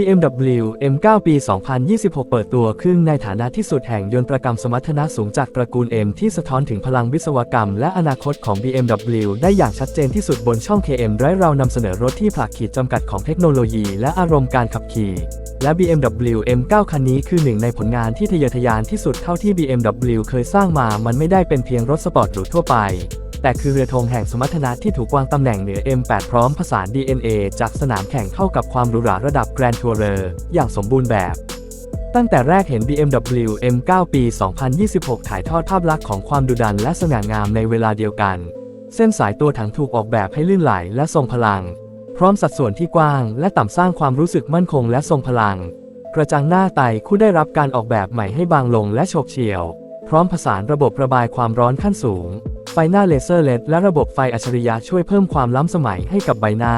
BMW M9 ปี 2026 เปิดตัวขึ้นในฐานะที่สุดแห่งยนต์ประกำสมรรถนะสูงจากตระกูล M ที่สะท้อนถึงพลังวิศวกรรมและอนาคตของ BMW ได้อย่างชัดเจนที่สุดบนช่อง KM ไร้เรานำเสนอรถที่ผลักขีดจำกัดของเทคโนโลยีและอารมณ์การขับขี่ และ BMW M9 คันนี้คือหนึ่งในผลงานที่ทะเยอทะยานที่สุดเท่าที่ BMW เคยสร้างมา มันไม่ได้เป็นเพียงรถสปอร์ตหรูทั่วไป แต่คือเรือธงแห่งสมรรถนะที่ถูกวางตำแหน่งเหนือ M8 พร้อมผสาน DNA จากสนามแข่งเข้ากับความหรูหราระดับ Grand Tourer อย่างสมบูรณ์แบบ ตั้งแต่แรกเห็น BMW M9 ปี 2026 ถ่ายทอดภาพลักษณ์ของความดุดันและสง่างามในเวลาเดียวกัน เส้นสายตัวถังถูกออกแบบให้ลื่นไหลและทรงพลัง พร้อมสัดส่วนที่กว้างและต่ำสร้างความรู้สึกมั่นคงและทรงพลัง กระจังหน้าไตคู่ได้รับการออกแบบใหม่ให้บางลงและโฉบเฉี่ยว พร้อมผสานระบบระบายความร้อนขั้นสูง ไฟหน้าเลเซอร์เลดและระบบไฟอัจฉริยะช่วยเพิ่มความล้ำสมัยให้กับใบหน้า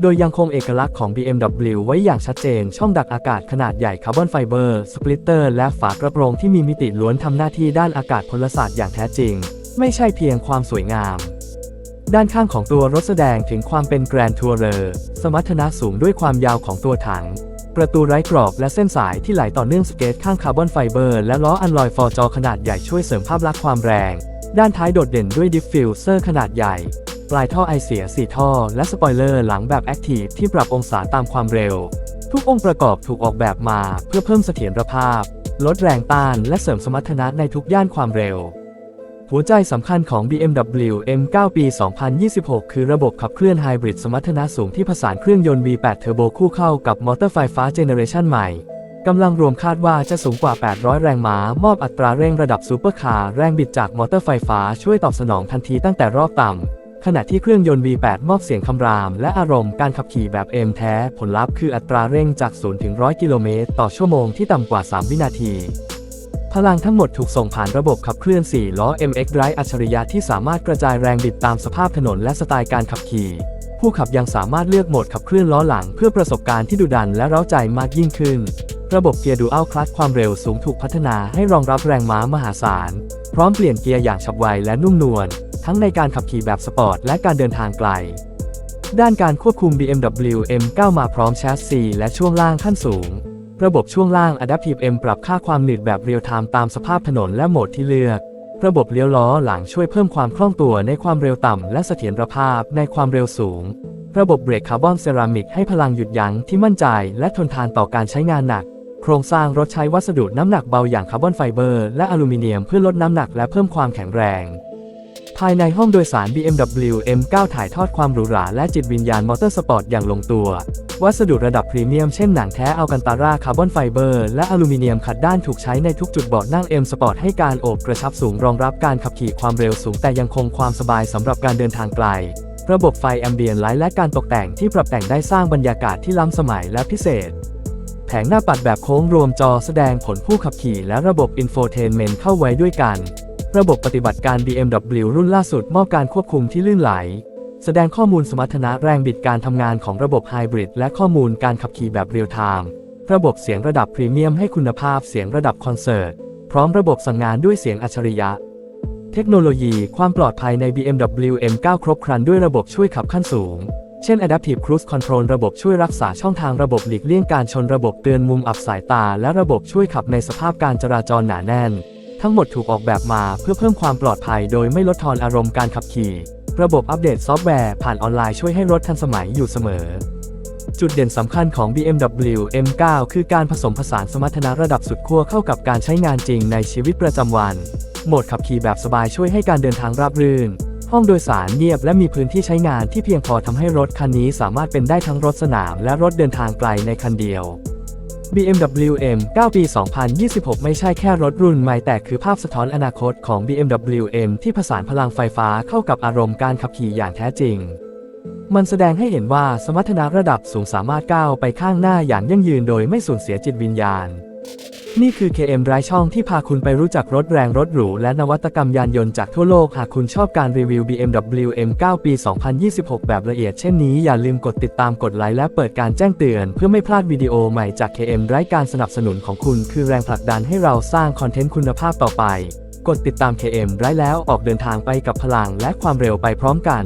โดยยังคงเอกลักษณ์ของ BMW ไว้อย่างชัดเจน ช่องดักอากาศขนาดใหญ่คาร์บอนไฟเบอร์สปลิตเตอร์และฝากระโปรงที่มีมิติล้วนทำหน้าที่ด้านอากาศพลศาสตร์อย่างแท้จริง ไม่ใช่เพียงความสวยงาม ด้านข้างของตัวรถแสดงถึงความเป็นแกรนทัวร์เลอร์สมรรถนะสูงด้วยความยาวของตัวถังประตูไร้กรอบและเส้นสายที่ไหลต่อเนื่องสเกตข้างคาร์บอนไฟเบอร์และล้ออันลอยฟอร์จอขนาดใหญ่ช่วยเสริมภาพลักษณ์ความแรง ด้านท้ายโดดเด่นด้วยดิฟฟิวเซอร์ขนาดใหญ่ ปลายท่อไอเสีย 4 ท่อ และสปอยเลอร์หลังแบบแอคทีฟที่ปรับองศาตามความเร็ว ทุกองค์ประกอบถูกออกแบบมาเพื่อเพิ่มเสถียรภาพ ลดแรงต้านและเสริมสมรรถนะในทุกย่านความเร็ว หัวใจสำคัญของ BMW M9 ปี 2026 คือระบบขับเคลื่อนไฮบริดสมรรถนะสูงที่ผสานเครื่องยนต์ V8 เทอร์โบคู่เข้ากับมอเตอร์ไฟฟ้าเจเนเรชันใหม่ กำลังรวมคาดว่าจะสูงกว่า 800 แรงม้า มอบอัตราเร่งระดับซูเปอร์คาร์ แรงบิดจากมอเตอร์ไฟฟ้าช่วยตอบสนองทันทีตั้งแต่รอบต่ำ ขณะที่เครื่องยนต์ V8 มอบเสียงคำราม และอารมณ์การขับขี่แบบ M แท้ ผลลัพธ์คืออัตราเร่งจาก 0 ถึง 100 กิโลเมตร ต่อชั่วโมงที่ต่ำกว่า 3 วินาที พลังทั้งหมดถูกส่งผ่านระบบขับเคลื่อน 4 ล้อ MX Drive อัจฉริยะที่สามารถกระจายแรงบิดตามสภาพถนนและสไตล์การขับขี่ ผู้ขับยังสามารถเลือกโหมดขับเคลื่อนล้อหลัง เพื่อประสบการณ์ที่ดุดันและเร้าใจมากยิ่งขึ้น ระบบเกียร์ดูอัลคลัตความเร็วสูงถูกพัฒนาให้รองรับแรงม้ามหาศาล พร้อมเปลี่ยนเกียร์อย่างฉับไวและนุ่มนวล ทั้งในการขับขี่แบบสปอร์ตและการเดินทางไกล ด้านการควบคุม BMW M9 มาพร้อมแชสซีและช่วงล่างขั้นสูง ระบบช่วงล่าง Adaptive M ปรับค่าความหนืดแบบเรียลไทม์ตามสภาพถนนและโหมดที่เลือก ระบบเลี้ยวล้อหลังช่วยเพิ่มความคล่องตัวในความเร็วต่ำและเสถียรภาพในความเร็วสูง ระบบเบรกคาร์บอนเซรามิกให้พลังหยุดยั้งที่มั่นใจและทนทานต่อการใช้งานหนัก โครงสร้างรถใช้วัสดุน้ำหนักเบาอย่างคาร์บอนไฟเบอร์และอลูมิเนียมเพื่อลดน้ำหนักและเพิ่มความแข็งแรง ภายในห้องโดยสาร BMW M9 ถ่ายทอดความหรูหราและจิตวิญญาณมอเตอร์สปอร์ตอย่างลงตัว วัสดุระดับพรีเมียมเช่นหนังแท้อัลกันตาราคาร์บอนไฟเบอร์และอลูมิเนียมขัดด้านถูกใช้ในทุกจุดเบาะนั่ง M Sport ให้การโอบกระชับสูงรองรับการขับขี่ความเร็วสูงแต่ยังคงความสบายสำหรับการเดินทางไกลระบบไฟแอมเบียนไลท์และการตกแต่งที่ปรับแต่งได้สร้างบรรยากาศที่ล้ำสมัยและพิเศษ ผงหน้าปัดแบบโค้งรวมจอแสดงผลผู้ขับขี่และระบบอินโฟเทนเมนต์เข้าไว้ด้วยกัน ระบบปฏิบัติการ BMW รุ่นล่าสุดมอบการควบคุมที่ลื่นไหล แสดงข้อมูลสมรรถนะแรงบิดการทำงานของระบบไฮบริดและข้อมูลการขับขี่แบบเรียลไทม์ระบบเสียงระดับพรีเมียมให้คุณภาพเสียงระดับคอนเสิร์ต พร้อมระบบสั่งงานด้วยเสียงอัจฉริยะ เทคโนโลยีความปลอดภัยใน BMW M9 ครบครันด้วยระบบช่วยขับขั้นสูง เช่น Adaptive Cruise Control ระบบช่วยรักษาช่องทางระบบหลีกเลี่ยงการชนระบบเตือนมุมอับสายตา และระบบช่วยขับในสภาพการจราจรหนาแน่น ทั้งหมดถูกออกแบบมาเพื่อเพิ่มความปลอดภัยโดยไม่ลดทอนอารมณ์การขับขี่ ระบบอัปเดตซอฟต์แวร์ผ่านออนไลน์ช่วยให้รถทันสมัยอยู่เสมอ จุดเด่นสำคัญของ BMW M9 คือการผสมผสานสมรรถนะระดับสุดขั้วเข้ากับการใช้งานจริงในชีวิตประจำวัน โหมดขับขี่แบบสบายช่วยให้การเดินทางราบรื่น ห้องโดยสารเงียบและมีพื้นที่ใช้งานที่เพียงพอทำให้รถคันนี้สามารถเป็นได้ทั้งรถสนามและรถเดินทางไกลในคันเดียว BMW M9 ปี 2026 ไม่ใช่แค่รถรุ่นใหม่แต่คือภาพสะท้อนอนาคตของ BMW M ที่ผสานพลังไฟฟ้าเข้ากับอารมณ์การขับขี่อย่างแท้จริง มันแสดงให้เห็นว่าสมรรถนะระดับสูงสามารถก้าวไปข้างหน้าอย่างยั่งยืนโดยไม่สูญเสียจิตวิญญาณ นี่คือ KM รายช่องที่พาคุณไปรู้จักรถแรงรถหรู และนวัตกรรมยานยนต์จากทั่วโลก หากคุณชอบการรีวิว BMW M9 ปี 2026 แบบละเอียดเช่นนี้อย่าลืมกดติดตามกดไลค์และเปิดการแจ้งเตือน เพื่อไม่พลาดวิดีโอใหม่จาก KM รายการสนับสนุนของคุณ คือแรงผลักดันให้เราสร้างคอนเทนต์คุณภาพต่อไป กดติดตาม KM ไร้แล้วออกเดินทางไปกับพลังและความเร็วไปพร้อมกัน